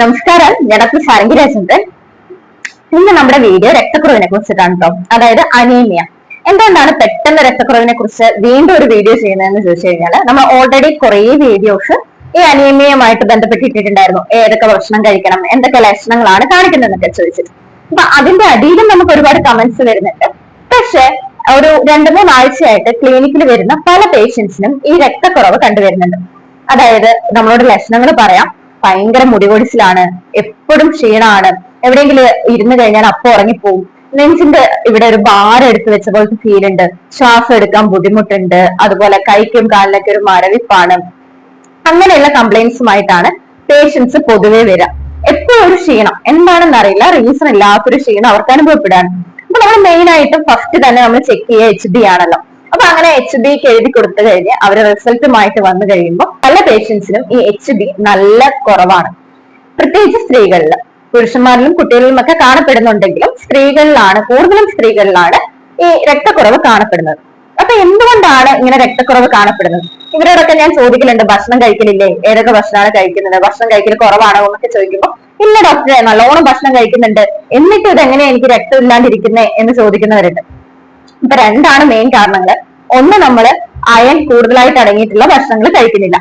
നമസ്കാരം. ഞാൻ ഡോക്ടർ സാരംഗി രാജേന്ദ്രൻ. ഇന്ന് നമ്മുടെ വീഡിയോ രക്തക്കുറവിനെ കുറിച്ചിട്ടാണ് കേട്ടോ. അതായത് അനീമിയ. എന്തുകൊണ്ടാണ് പെട്ടെന്ന് രക്തക്കുറവിനെ കുറിച്ച് വീണ്ടും ഒരു വീഡിയോ ചെയ്യുന്നതെന്ന് ചോദിച്ചു കഴിഞ്ഞാൽ നമ്മൾ ഓൾറെഡി കുറെ വീഡിയോസ് ഈ അനീമിയയുമായിട്ട് ബന്ധപ്പെട്ടിട്ടുണ്ടായിരുന്നു ഏതൊക്കെ ഭക്ഷണം കഴിക്കണം എന്തൊക്കെ ലക്ഷണങ്ങളാണ് കാണിക്കുന്നതെന്നൊക്കെ ചോദിച്ചിട്ട്. അപ്പൊ അതിന്റെ അടിയിലും നമുക്ക് ഒരുപാട് കമന്റ്സ് വരുന്നുണ്ട്. പക്ഷെ ഒരു രണ്ടു മൂന്നാഴ്ചയായിട്ട് ക്ലിനിക്കിൽ വരുന്ന പല പേഷ്യൻസിനും ഈ രക്തക്കുറവ് കണ്ടുവരുന്നുണ്ട്. അതായത് നമ്മളോട് ലക്ഷണങ്ങൾ പറയാം ഭയങ്കര മുടികൊടിച്ചിലാണ് എപ്പോഴും ക്ഷീണമാണ്. എവിടെയെങ്കിലും ഇരുന്ന് കഴിഞ്ഞാൽ അപ്പൊ ഉറങ്ങിപ്പോവും. നെഞ്ചിന്റെ ഇവിടെ ഒരു ഭാരം എടുത്തു വെച്ച പോലത്തെ ഉണ്ട്. ശ്വാസം എടുക്കാൻ ബുദ്ധിമുട്ടുണ്ട്. അതുപോലെ കൈക്കും കാലിലൊക്കെ ഒരു മരവിപ്പാണ്. അങ്ങനെയുള്ള കംപ്ലൈൻസുമായിട്ടാണ് പേഷ്യൻസ് പൊതുവെ വരിക എപ്പോഴും ഒരു ക്ഷീണം? എന്താണെന്ന് അറിയില്ല. റീസൺ ഇല്ലാത്തൊരു ക്ഷീണം അവർക്ക് അനുഭവപ്പെടാണ് അപ്പൊ നമ്മൾ മെയിൻ ആയിട്ടും ഫസ്റ്റ് തന്നെ നമ്മൾ ചെക്ക് ചെയ്യുക എച്ച് ബി ആണല്ലോ. അപ്പൊ അങ്ങനെ എച്ച് ഡിക്ക് എഴുതി കൊടുത്തു കഴിഞ്ഞ് അവരെ റിസൾട്ടുമായിട്ട് വന്നു കഴിയുമ്പോൾ പല പേഷ്യൻസിനും ഈ എച്ച് ബി നല്ല കുറവാണ്. പ്രത്യേകിച്ച് സ്ത്രീകളിൽ പുരുഷന്മാരിലും കുട്ടികളിലും ഒക്കെ കാണപ്പെടുന്നുണ്ടെങ്കിലും സ്ത്രീകളിലാണ് കൂടുതലും സ്ത്രീകളിലാണ് ഈ രക്തക്കുറവ് കാണപ്പെടുന്നത്. അപ്പൊ എന്തുകൊണ്ടാണ് ഇങ്ങനെ രക്തക്കുറവ് കാണപ്പെടുന്നത്? ഇവരോടൊക്കെ ഞാൻ ചോദിക്കലുണ്ട് ഭക്ഷണം കഴിക്കലില്ലേ? ഏതൊക്കെ ഭക്ഷണമാണ് കഴിക്കുന്നത്? ഭക്ഷണം കഴിക്കൽ കുറവാണോ എന്നൊക്കെ ചോദിക്കുമ്പോൾ ഇല്ല ഡോക്ടറെ നല്ലോണം ഭക്ഷണം കഴിക്കുന്നുണ്ട്. എന്നിട്ട് ഇത് എങ്ങനെയാണ് എനിക്ക് രക്തം ഇല്ലാണ്ടിരിക്കുന്നത് എന്ന് ചോദിക്കുന്നവരുണ്ട്. അപ്പൊ രണ്ടാണ് മെയിൻ കാരണങ്ങൾ ഒന്ന് നമ്മൾ അയൺ കൂടുതലായിട്ട് അടങ്ങിയിട്ടുള്ള ഭക്ഷണങ്ങൾ കഴിക്കുന്നില്ല.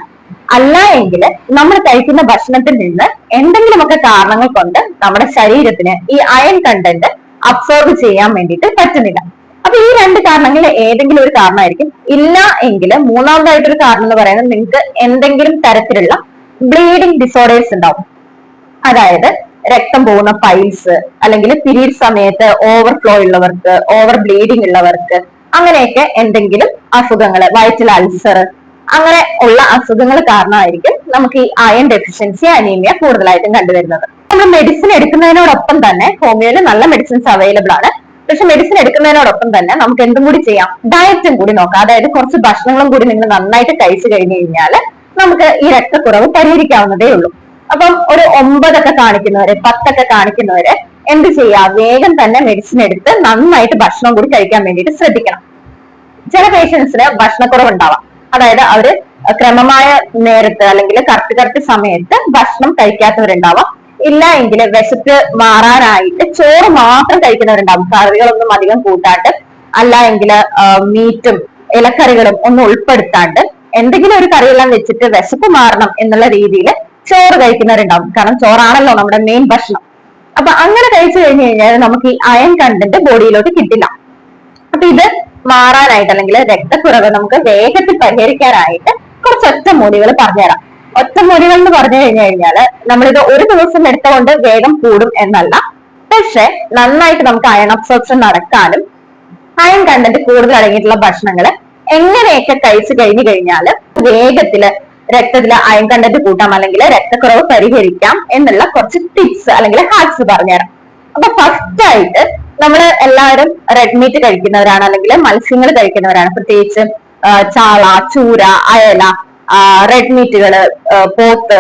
അല്ല എങ്കിൽ നമ്മൾ കഴിക്കുന്ന ഭക്ഷണത്തിൽ നിന്ന് എന്തെങ്കിലുമൊക്കെ കാരണങ്ങൾ കൊണ്ട് നമ്മുടെ ശരീരത്തിന് ഈ അയൺ കണ്ടന്റ് അബ്സോർബ് ചെയ്യാൻ വേണ്ടിയിട്ട് പറ്റുന്നില്ല. അപ്പൊ ഈ രണ്ട് കാരണങ്ങളിൽ ഏതെങ്കിലും ഒരു കാരണമായിരിക്കും. ഇല്ല എങ്കിൽ മൂന്നാമതായിട്ടൊരു കാരണം എന്ന് പറയുന്നത് നിങ്ങൾക്ക് എന്തെങ്കിലും തരത്തിലുള്ള ബ്ലീഡിംഗ് ഡിസോർഡേഴ്സ് ഉണ്ടാവും. അതായത് രക്തം പോകുന്ന പൈൽസ് അല്ലെങ്കിൽ പിരീഡ് സമയത്ത് ഓവർഫ്ലോ ഉള്ളവർക്ക് ഓവർ ബ്ലീഡിംഗ് ഉള്ളവർക്ക് അങ്ങനെയൊക്കെ എന്തെങ്കിലും അസുഖങ്ങൾ വയറ്റിൽ അൾസർ അങ്ങനെ ഉള്ള അസുഖങ്ങൾ കാരണമായിരിക്കും നമുക്ക് ഈ അയൺ ഡെഫിഷ്യൻസി അനീമിയ കൂടുതലായിട്ടും കണ്ടുവരുന്നത്. നമ്മൾ മെഡിസിൻ എടുക്കുന്നതിനോടൊപ്പം തന്നെ ഹോമിയോയിൽ നല്ല മെഡിസിൻസ് അവൈലബിൾ ആണ്. പക്ഷെ മെഡിസിൻ എടുക്കുന്നതിനോടൊപ്പം തന്നെ നമുക്ക് എന്തും കൂടി ചെയ്യാം. ഡയറ്റും കൂടി നോക്കാം. അതായത് കുറച്ച് ഭക്ഷണങ്ങളും കൂടി നിങ്ങൾ നന്നായിട്ട് കഴിച്ചു കഴിഞ്ഞു കഴിഞ്ഞാൽ നമുക്ക് ഈ രക്തക്കുറവ് പരിഹരിക്കാവുന്നതേ ഉള്ളൂ. അപ്പം ഒരു ഒമ്പതൊക്കെ കാണിക്കുന്നവര് പത്തൊക്കെ കാണിക്കുന്നവര് എന്ത് ചെയ്യാ? വേഗം തന്നെ മെഡിസിൻ എടുത്ത് നന്നായിട്ട് ഭക്ഷണം കൂടി കഴിക്കാൻ വേണ്ടിയിട്ട് ശ്രദ്ധിക്കണം. ചില പേഷ്യൻസിന് ഭക്ഷണക്കുറവ് ഉണ്ടാവാം അതായത് അവർ ക്രമമായ നേരത്ത് അല്ലെങ്കിൽ കറക്റ്റ് കറക്റ്റ് സമയത്ത് ഭക്ഷണം കഴിക്കാത്തവരുണ്ടാവാം. ഇല്ല എങ്കിൽ വിശപ്പ് മാറാനായിട്ട് ചോറ് മാത്രം കഴിക്കുന്നവരുണ്ടാവും. കറികളൊന്നും അധികം കൂട്ടാണ്ട് അല്ല എങ്കിൽ മീറ്റും ഇലക്കറികളും ഒന്നും ഉൾപ്പെടുത്താണ്ട് എന്തെങ്കിലും ഒരു കറിയെല്ലാം വെച്ചിട്ട് വിശപ്പ് മാറണം എന്നുള്ള രീതിയിൽ ചോറ് കഴിക്കുന്നവരുണ്ടാവും. കാരണം ചോറാണല്ലോ നമ്മുടെ മെയിൻ ഭക്ഷണം. അപ്പൊ അങ്ങനെ കഴിച്ചു കഴിഞ്ഞു കഴിഞ്ഞാൽ നമുക്ക് ഈ അയൺ കണ്ടന്റ് ബോഡിയിലോട്ട് കിട്ടില്ല. അപ്പൊ ഇത് മാറാനായിട്ട് അല്ലെങ്കിൽ രക്തക്കുറവ് നമുക്ക് വേഗത്തിൽ പരിഹരിക്കാനായിട്ട് കുറച്ച് ഒറ്റമൂലികൾ പറഞ്ഞുതരാം. ഒറ്റമൂലികൾ എന്ന് പറഞ്ഞു കഴിഞ്ഞു കഴിഞ്ഞാൽ നമ്മളിത് ഒരു ദിവസം എടുത്തുകൊണ്ട് വേഗം കൂടും എന്നല്ല. പക്ഷെ നന്നായിട്ട് നമുക്ക് അയൺ അബ്സോർപ്ഷൻ നടക്കാനും അയൺ കണ്ടന്റ് കൂടുതൽ അടങ്ങിയിട്ടുള്ള ഭക്ഷണങ്ങൾ എങ്ങനെയൊക്കെ കഴിച്ചു കഴിഞ്ഞു കഴിഞ്ഞാൽ വേഗത്തിൽ രക്തത്തിൽ അയൺ കണ്ടന്റ് കൂട്ടാം അല്ലെങ്കിൽ രക്തക്കുറവ് പരിഹരിക്കാം എന്നുള്ള കുറച്ച് ടിപ്സ് അല്ലെങ്കിൽ ഹാക്സ് പറഞ്ഞുതരാം. അപ്പൊ ഫസ്റ്റ് ആയിട്ട് നമ്മൾ എല്ലാവരും റെഡ് മീറ്റ് കഴിക്കുന്നവരാണ് അല്ലെങ്കിൽ മത്സ്യങ്ങൾ കഴിക്കുന്നവരാണ്. പ്രത്യേകിച്ച് ചാള ചൂര അയല റെഡ് മീറ്റുകൾ പോത്ത്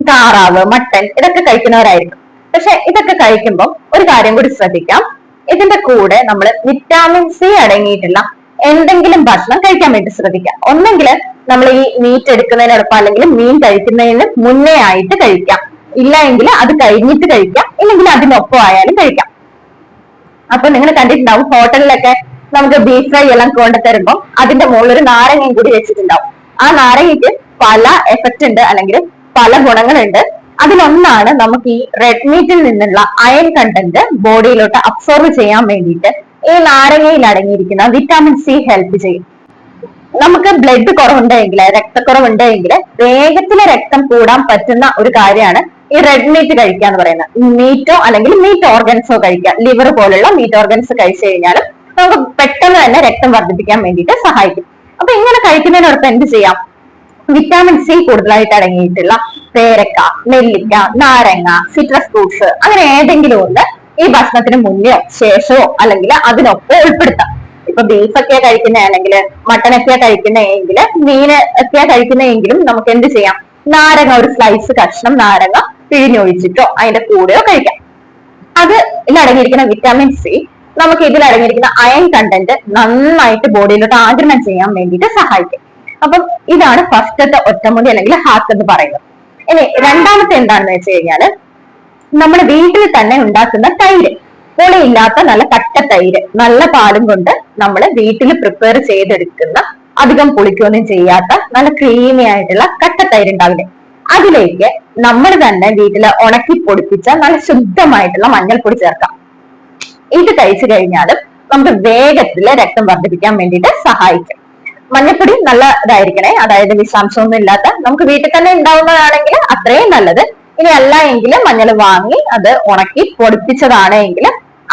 താറാവ് മട്ടൻ ഇതൊക്കെ കഴിക്കുന്നവരായിരിക്കും. പക്ഷെ ഇതൊക്കെ കഴിക്കുമ്പോൾ ഒരു കാര്യം കൂടി ശ്രദ്ധിക്കാം. ഇതിന്റെ കൂടെ നമ്മൾ വിറ്റാമിൻ സി അടങ്ങിയിട്ടുള്ള എന്തെങ്കിലും ഭക്ഷണം കഴിക്കാൻ വേണ്ടി ശ്രദ്ധിക്കാം. ഒന്നെങ്കിൽ നമ്മൾ ഈ മീറ്റ് എടുക്കുന്നതിനോടൊപ്പം അല്ലെങ്കിൽ മീൻ കഴിക്കുന്നതിന് മുന്നേ ആയിട്ട് കഴിക്കാം. ഇല്ല എങ്കിൽ അത് കഴിഞ്ഞിട്ട് കഴിക്കാം. ഇല്ലെങ്കിൽ അതിനൊപ്പം ആയാലും കഴിക്കാം. അപ്പൊ നിങ്ങൾ കണ്ടിട്ടുണ്ടാവും ഹോട്ടലിലൊക്കെ നമുക്ക് ബീഫ് ഫ്രൈ എല്ലാം കൊണ്ടു തരുമ്പോൾ അതിന്റെ മുകളിൽ ഒരു നാരങ്ങയും കൂടി വെച്ചിട്ടുണ്ടാവും. ആ നാരങ്ങയ്ക്ക് പല എഫക്റ്റ് ഉണ്ട് അല്ലെങ്കിൽ പല ഗുണങ്ങളുണ്ട്. അതിലൊന്നാണ് നമുക്ക് ഈ റെഡ് മീറ്റിൽ നിന്നുള്ള അയൺ കണ്ടന്റ് ബോഡിയിലോട്ട് അബ്സോർവ് ചെയ്യാൻ വേണ്ടിയിട്ട് ഈ നാരങ്ങയിൽ അടങ്ങിയിരിക്കുന്ന വിറ്റാമിൻ സി ഹെൽപ്പ് ചെയ്യും. നമുക്ക് ബ്ലഡ് കുറവുണ്ടെങ്കിൽ രക്തക്കുറവുണ്ടെങ്കിൽ വേഗത്തിൽ രക്തം കൂടാൻ പറ്റുന്ന ഒരു കാര്യമാണ് ഈ റെഡ് മീറ്റ് കഴിക്കുക എന്ന് പറയുന്നത്. മീറ്റോ അല്ലെങ്കിൽ മീറ്റ് ഓർഗൻസോ കഴിക്കുക. ലിവർ പോലുള്ള മീറ്റ് ഓർഗൻസ് കഴിച്ചു കഴിഞ്ഞാൽ നമുക്ക് പെട്ടെന്ന് തന്നെ രക്തം വർദ്ധിപ്പിക്കാൻ വേണ്ടിയിട്ട് സഹായിക്കും. അപ്പൊ ഇങ്ങനെ കഴിക്കുന്നതിനോടൊപ്പം എന്ത് ചെയ്യാം? വിറ്റാമിൻ സി കൂടുതലായിട്ട് അടങ്ങിയിട്ടുള്ള പേരക്ക നെല്ലിക്ക നാരങ്ങ സിട്രസ് ഫ്രൂട്ട്സ് അങ്ങനെ ഏതെങ്കിലും ഒന്ന് ഈ ഭക്ഷണത്തിന് മുന്നെയോ ശേഷമോ അല്ലെങ്കിൽ അതിനൊപ്പം ഉൾപ്പെടുത്താം. ഇപ്പൊ ബീഫ് ഒക്കെയാ കഴിക്കുന്നതാണെങ്കിൽ മട്ടൺ ഒക്കെയാ കഴിക്കുന്നതെങ്കിൽ മീന് ഒക്കെയാ കഴിക്കുന്നതെങ്കിലും നമുക്ക് എന്ത് ചെയ്യാം? നാരങ്ങ ഒരു സ്ലൈസ് കഷ്ണം നാരങ്ങ പിഴിഞ്ഞൊഴിച്ചിട്ടോ അതിന്റെ കൂടെയോ കഴിക്കാം. അത് ഇതിലടങ്ങിയിരിക്കുന്ന വിറ്റാമിൻ സി നമുക്ക് ഇതിൽ അടങ്ങിയിരിക്കുന്ന അയൺ കണ്ടന്റ് നന്നായിട്ട് ബോഡിയിലോട്ട് ആഗിരണം ചെയ്യാൻ വേണ്ടിയിട്ട് സഹായിക്കും. അപ്പം ഇതാണ് ഫസ്റ്റത്തെ ഒറ്റമുടി അല്ലെങ്കിൽ ഹാക്ക് എന്ന് പറയുന്നത്. ഇനി രണ്ടാമത്തെ എന്താണെന്ന് വെച്ച് കഴിഞ്ഞാൽ നമ്മൾ വീട്ടിൽ തന്നെ ഉണ്ടാക്കുന്ന തൈര്. പുളിയില്ലാത്ത നല്ല കട്ട തൈര് നല്ല പാലും കൊണ്ട് നമ്മൾ വീട്ടിൽ പ്രിപ്പയർ ചെയ്തെടുക്കുന്ന അധികം പുളിക്കൊന്നും ചെയ്യാത്ത നല്ല ക്രീമി ആയിട്ടുള്ള കട്ട തൈര് ഉണ്ടാവില്ലേ? അതിലേക്ക് നമ്മൾ തന്നെ വീട്ടിൽ ഉണക്കി പൊടിപ്പിച്ച നല്ല ശുദ്ധമായിട്ടുള്ള മഞ്ഞൾപ്പൊടി ചേർക്കാം. ഇത് കഴിച്ചു കഴിഞ്ഞാലും നമുക്ക് വേഗത്തിൽ രക്തം വർദ്ധിപ്പിക്കാൻ വേണ്ടിയിട്ട് സഹായിക്കും. മഞ്ഞൾപ്പൊടി നല്ല ഇതായിരിക്കണേ. അതായത് വിഷാംശമൊന്നും ഇല്ലാത്ത നമുക്ക് വീട്ടിൽ തന്നെ ഉണ്ടാവുന്നതാണെങ്കിൽ അത്രയും നല്ലത്. ഇനി അല്ല എങ്കിൽ മഞ്ഞൾ വാങ്ങി അത് ഉണക്കി പൊടിപ്പിച്ചതാണ് എങ്കിൽ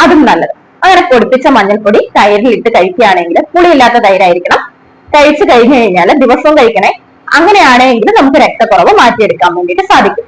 അതും നല്ലത്. അങ്ങനെ പൊടിപ്പിച്ച മഞ്ഞൾപ്പൊടി തൈരിലിട്ട് കഴിക്കുകയാണെങ്കിൽ പുളിയില്ലാത്ത തൈരായിരിക്കണം. കഴിച്ചു കഴിഞ്ഞു കഴിഞ്ഞാൽ ദിവസവും കഴിക്കണേ. അങ്ങനെയാണെങ്കിൽ നമുക്ക് രക്തക്കുറവ് മാറ്റിയെടുക്കാൻ വേണ്ടിയിട്ട് സാധിക്കും.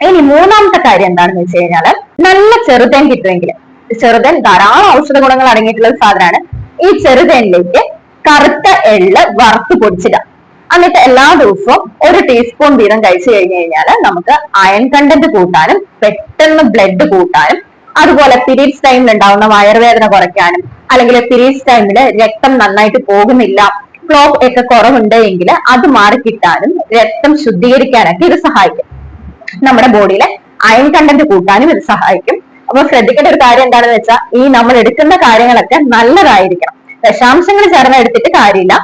ഇനി മൂന്നാമത്തെ കാര്യം എന്താണെന്ന് വെച്ച് കഴിഞ്ഞാൽ നല്ല ചെറുതേൻ കിട്ടുമെങ്കിൽ ചെറുതേൻ ധാരാളം ഔഷധ ഗുണങ്ങൾ അടങ്ങിയിട്ടുള്ള ഒരു സാധനമാണ്. ഈ ചെറുതേനിലേക്ക് കറുത്ത എള്ള് വറുത്ത് പൊടിച്ചിടാം എന്നിട്ട് എല്ലാ ദിവസവും ഒരു ടീസ്പൂൺ വീതം കഴിച്ചു കഴിഞ്ഞു കഴിഞ്ഞാൽ നമുക്ക് അയൺ കണ്ടന്റ് കൂട്ടാനും പെട്ടെന്ന് ബ്ലഡ് കൂട്ടാനും അതുപോലെ പീരീഡ്സ് ടൈമിൽ ഉണ്ടാവുന്ന വയറുവേദന കുറയ്ക്കാനും അല്ലെങ്കിൽ പീരീഡ്സ് ടൈമിൽ രക്തം നന്നായിട്ട് പോകുന്നില്ല ഫ്ലോ ഒക്കെ കുറവുണ്ട് എങ്കിൽ അത് മാറിക്കിട്ടാനും രക്തം ശുദ്ധീകരിക്കാനൊക്കെ ഇത് സഹായിക്കും. നമ്മുടെ ബോഡിയിലെ അയൺ കണ്ടന്റ് കൂട്ടാനും ഇത് സഹായിക്കും. അപ്പൊ ശ്രദ്ധിക്കേണ്ട ഒരു കാര്യം എന്താണെന്ന് വെച്ചാൽ ഈ നമ്മൾ എടുക്കുന്ന കാര്യങ്ങളൊക്കെ നല്ലതായിരിക്കണം. വിഷാംശങ്ങൾ ചേർന്ന് എടുത്തിട്ട് കാര്യമില്ല.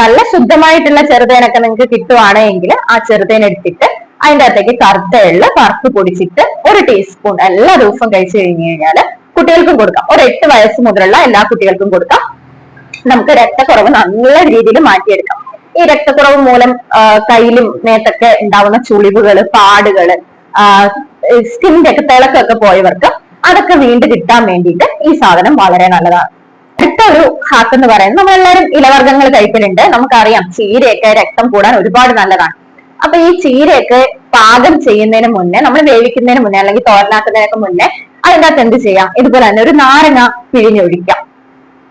നല്ല ശുദ്ധമായിട്ടുള്ള ചെറുതേനൊക്കെ നിങ്ങൾക്ക് കിട്ടുവാണെങ്കിൽ ആ ചെറുതേൻ എടുത്തിട്ട് അതിന്റെ അകത്തേക്ക് കറുത്ത എള്ള് കറുത്ത് പൊടിച്ചിട്ട് ഒരു ടീസ്പൂൺ എല്ലാ ദിവസവും കഴിച്ചു കഴിഞ്ഞു കഴിഞ്ഞാൽ കുട്ടികൾക്കും കൊടുക്കാം. ഒരു എട്ട് വയസ്സ് മുതലുള്ള എല്ലാ കുട്ടികൾക്കും കൊടുക്കാം. നമുക്ക് രക്തക്കുറവ് നല്ല രീതിയിൽ മാറ്റിയെടുക്കാം. ഈ രക്തക്കുറവ് മൂലം കയ്യിലും നേത്തൊക്കെ ഉണ്ടാവുന്ന ചുളിവുകൾ പാടുകൾ സ്കിന്റെ ഒക്കെ തിളക്കൊക്കെ പോയവർക്ക് അതൊക്കെ വീണ്ടും കിട്ടാൻ വേണ്ടിയിട്ട് ഈ സാധനം വളരെ നല്ലതാണ്. അടുത്ത ഒരു ഹാക്ക് എന്ന് പറയുന്നത് നമ്മളെല്ലാവരും ഇലവർഗങ്ങൾ കഴിക്കലുണ്ട്. നമുക്കറിയാം ചീരയൊക്കെ രക്തം കൂടാൻ ഒരുപാട് നല്ലതാണ്. അപ്പൊ ഈ ചീരയൊക്കെ പാകം ചെയ്യുന്നതിന് മുന്നേ നമ്മൾ വേവിക്കുന്നതിന് മുന്നേ അല്ലെങ്കിൽ തോരനാക്കുന്നതിനൊക്കെ മുന്നേ അതിനകത്ത് എന്ത് ചെയ്യാം? ഇതുപോലെ തന്നെ ഒരു നാരങ്ങ പിഴിഞ്ഞൊഴിക്കാം.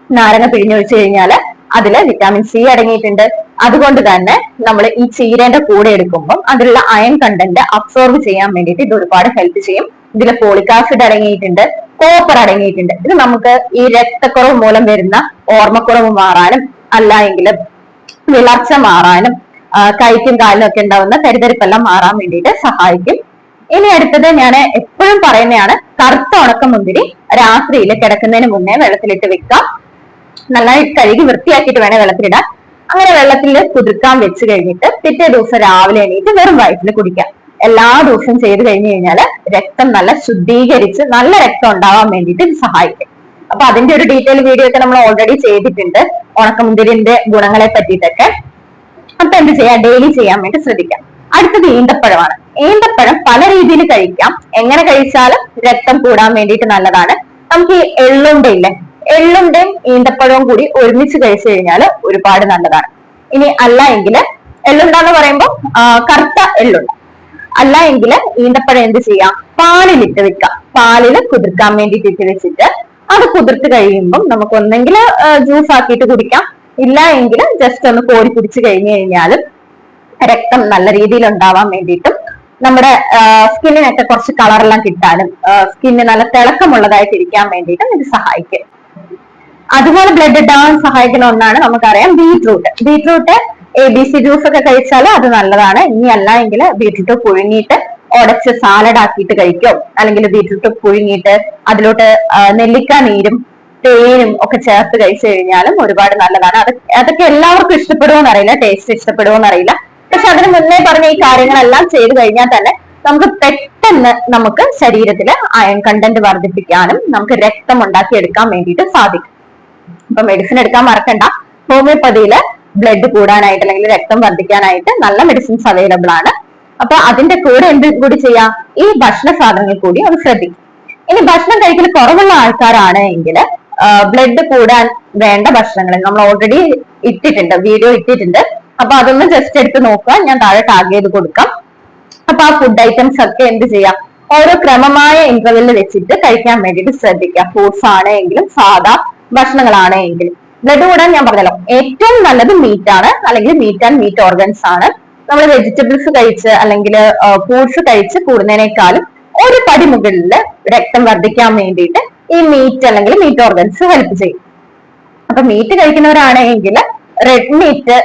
നാരങ്ങ പിഴിഞ്ഞൊഴിച്ചു കഴിഞ്ഞാൽ അതിൽ വിറ്റാമിൻ സി അടങ്ങിയിട്ടുണ്ട്. അതുകൊണ്ട് തന്നെ നമ്മൾ ഈ ചീരേന്റെ കൂടെ എടുക്കുമ്പോൾ അതിലുള്ള അയൺ കണ്ടന്റ് അബ്സോർബ് ചെയ്യാൻ വേണ്ടിയിട്ട് ഇത് ഒരുപാട് ഹെൽപ്പ് ചെയ്യും. ഇതിൽ പോളിക് ആസിഡ് അടങ്ങിയിട്ടുണ്ട് കോപ്പർ അടങ്ങിയിട്ടുണ്ട്. ഇത് നമുക്ക് ഈ രക്തക്കുറവ് മൂലം വരുന്ന ഓർമ്മക്കുറവ് മാറാനും അല്ല എങ്കിൽ വിളർച്ച മാറാനും കൈക്കും കാലിനും ഒക്കെ ഉണ്ടാവുന്ന തരിതരിപ്പെല്ലാം മാറാൻ വേണ്ടിയിട്ട് സഹായിക്കും. ഇനി അടുത്തത് ഞാൻ എപ്പോഴും പറയുന്നതാണ് കറുത്ത ഉണക്കമുന്തിരി രാത്രിയിൽ കിടക്കുന്നതിന് മുന്നേ വെള്ളത്തിലിട്ട് വെക്കാം നന്നായിട്ട് കഴുകി വൃത്തിയാക്കിയിട്ട് വേണേ വെള്ളത്തിലിടാൻ. അങ്ങനെ വെള്ളത്തിൽ കുതിർക്കാൻ വെച്ച് കഴിഞ്ഞിട്ട് പിറ്റേ ദിവസം രാവിലെ എണീറ്റ് വെറും വയറ്റിൽ കുടിക്കാം എല്ലാ ദിവസവും ചെയ്ത് കഴിഞ്ഞു കഴിഞ്ഞാൽ രക്തം നല്ല ശുദ്ധീകരിച്ച് നല്ല രക്തം ഉണ്ടാവാൻ വേണ്ടിയിട്ട് സഹായിക്കും. അപ്പൊ അതിന്റെ ഒരു ഡീറ്റെയിൽ വീഡിയോ ഒക്കെ നമ്മൾ ഓൾറെഡി ചെയ്തിട്ടുണ്ട്. ഉണക്കമുന്തിരിന്റെ ഗുണങ്ങളെ പറ്റിയിട്ടൊക്കെ. അപ്പൊ എന്ത് ചെയ്യാം? ഡെയിലി ചെയ്യാൻ വേണ്ടി ശ്രദ്ധിക്കാം. അടുത്തത് ഈന്തപ്പഴമാണ്. ഈന്തപ്പഴം പല രീതിയിൽ കഴിക്കാം. എങ്ങനെ കഴിച്ചാലും രക്തം കൂടാൻ വേണ്ടിയിട്ട് നല്ലതാണ്. നമുക്ക് ഈ എള്ളുണ്ട ഇല്ലേ? എള്ളുണ്ടയും ഈന്തപ്പഴവും കൂടി ഒരുമിച്ച് കഴിച്ചു കഴിഞ്ഞാൽ ഒരുപാട് നല്ലതാണ്. ഇനി അല്ല എങ്കിൽ എള്ളുണ്ട എന്ന് പറയുമ്പോൾ കറുത്ത എള്ളുണ്ട. അല്ല എങ്കിൽ ഈന്തപ്പഴം എന്ത് ചെയ്യാം? പാലിലിട്ട് വെക്കാം. പാലിൽ കുതിർക്കാൻ വേണ്ടിയിട്ട് ഇട്ട് വെച്ചിട്ട് അത് കുതിർത്ത് കഴിയുമ്പം നമുക്ക് ഒന്നെങ്കിൽ ജ്യൂസ് ആക്കിയിട്ട് കുടിക്കാം. ഇല്ല എങ്കിൽ ജസ്റ്റ് ഒന്ന് കോരി പിടിച്ചു കഴിഞ്ഞു കഴിഞ്ഞാലും രക്തം നല്ല രീതിയിൽ ഉണ്ടാവാൻ വേണ്ടിയിട്ടും നമ്മുടെ സ്കിന്നിനൊക്കെ കുറച്ച് കളറെല്ലാം കിട്ടാനും സ്കിന്നിന് നല്ല തിളക്കമുള്ളതായിട്ട് ഇരിക്കാൻ വേണ്ടിയിട്ടും ഇത് സഹായിക്കും. അതുപോലെ ബ്ലഡ് ഇടാൻ സഹായിക്കുന്ന ഒന്നാണ് നമുക്കറിയാം beetroot beetroot A B C juice ഒക്കെ കഴിച്ചാൽ അത് നല്ലതാണ്. ഇനി അല്ല എങ്കിൽ ബീറ്റ്റൂട്ട് പുഴുങ്ങിയിട്ട് ഉടച്ച് സാലഡ് ആക്കിയിട്ട് കഴിക്കും. അല്ലെങ്കിൽ ബീറ്റ്റൂട്ട് പുഴുങ്ങിയിട്ട് അതിലോട്ട് നെല്ലിക്ക നീരും തേനും ഒക്കെ ചേർത്ത് കഴിച്ചു കഴിഞ്ഞാലും ഒരുപാട് നല്ലതാണ്. അത് അതൊക്കെ എല്ലാവർക്കും ഇഷ്ടപ്പെടുമോ അറിയില്ല ടേസ്റ്റ് ഇഷ്ടപ്പെടുമോ അറിയില്ല. പക്ഷെ അതിന് മുന്നേ പറഞ്ഞ ഈ കാര്യങ്ങളെല്ലാം ചെയ്തു കഴിഞ്ഞാൽ തന്നെ നമുക്ക് പെട്ടെന്ന് നമുക്ക് ശരീരത്തിൽ അയൺ കണ്ടന്റ് വർദ്ധിപ്പിക്കാനും നമുക്ക് രക്തം ഉണ്ടാക്കി എടുക്കാൻ വേണ്ടിയിട്ട് സാധിക്കും. ഇപ്പൊ മെഡിസിൻ എടുക്കാൻ മറക്കണ്ട. ഹോമിയോപ്പതിയിൽ ബ്ലഡ് കൂടാനായിട്ട് അല്ലെങ്കിൽ രക്തം വർദ്ധിക്കാനായിട്ട് നല്ല മെഡിസിൻസ് അവൈലബിൾ ആണ്. അപ്പൊ അതിന്റെ കൂടെ എന്ത് കൂടി ചെയ്യാം? ഈ ഭക്ഷണ സാധനങ്ങൾ കൂടി അത് ശ്രദ്ധിക്കും. ഇനി ഭക്ഷണം കഴിക്കൽ കുറവുള്ള ആൾക്കാരാണ് എങ്കിൽ ബ്ലഡ് കൂടാൻ വേണ്ട ഭക്ഷണങ്ങൾ നമ്മൾ ഓൾറെഡി ഇട്ടിട്ടുണ്ട് വീഡിയോ ഇട്ടിട്ടുണ്ട്. അപ്പൊ അതൊന്ന് ജസ്റ്റ് എടുത്ത് നോക്കുക. ഞാൻ താഴെ ടാഗ് ചെയ്ത് കൊടുക്കാം. അപ്പൊ ആ ഫുഡ് ഐറ്റംസ് ഒക്കെ എന്ത് ചെയ്യാം? ഓരോ ക്രമമായ ഇന്റർവെല്ലിൽ വെച്ചിട്ട് കഴിക്കാൻ വേണ്ടിയിട്ട് ശ്രദ്ധിക്കുക. ഫ്രൂട്ട്സ് ആണെങ്കിലും സാധാ ഭക്ഷണങ്ങളാണെങ്കിലും. ബ്ലഡ് കൂടാൻ ഞാൻ പറഞ്ഞല്ലോ ഏറ്റവും നല്ലത് മീറ്റ് ആണ്. അല്ലെങ്കിൽ മീറ്റ് ആൻഡ് മീറ്റ് ഓർഗൻസ് ആണ്. നമ്മൾ വെജിറ്റബിൾസ് കഴിച്ച് അല്ലെങ്കിൽ ഫ്രൂട്ട്സ് കഴിച്ച് കൂടുന്നതിനേക്കാളും ഒരു പടി മുകളിൽ രക്തം വർദ്ധിക്കാൻ വേണ്ടിയിട്ട് ഈ മീറ്റ് അല്ലെങ്കിൽ മീറ്റ് ഓർഗൻസ് ഹെൽപ്പ് ചെയ്യും. അപ്പൊ മീറ്റ് കഴിക്കുന്നവരാണെങ്കിൽ റെഡ് മീറ്റ്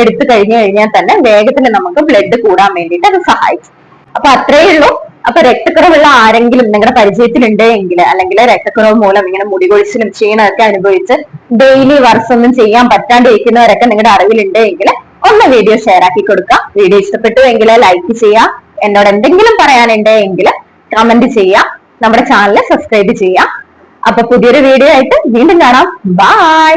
എടുത്തു കഴിഞ്ഞു കഴിഞ്ഞാൽ തന്നെ വേഗത്തിൽ നമുക്ക് ബ്ലഡ് കൂടാൻ വേണ്ടിയിട്ട് അത് സഹായിക്കും. അപ്പൊ അത്രയേ ഉള്ളൂ. അപ്പൊ രക്തക്കുറവുള്ള ആരെങ്കിലും നിങ്ങളുടെ പരിചയത്തിലുണ്ട് അല്ലെങ്കിൽ രക്തക്കുറവ് മൂലം ഇങ്ങനെ മുടി കൊഴിച്ചിലും ക്ഷീണമൊക്കെ അനുഭവിച്ച് ഡെയിലി വർക്ക്സ് ഒന്നും ചെയ്യാൻ പറ്റാണ്ടിരിക്കുന്നവരൊക്കെ നിങ്ങളുടെ അറിവിലുണ്ട് എങ്കിൽ ഒന്ന് വീഡിയോ ഷെയർ ആക്കി കൊടുക്കുക. വീഡിയോ ഇഷ്ടപ്പെട്ടു എങ്കിൽ ലൈക്ക് ചെയ്യുക. എന്നോട് എന്തെങ്കിലും പറയാനുണ്ട് എങ്കിൽ കമന്റ് ചെയ്യുക. നമ്മുടെ ചാനൽ സബ്സ്ക്രൈബ് ചെയ്യുക. അപ്പൊ പുതിയൊരു വീഡിയോ ആയിട്ട് വീണ്ടും കാണാം. ബൈ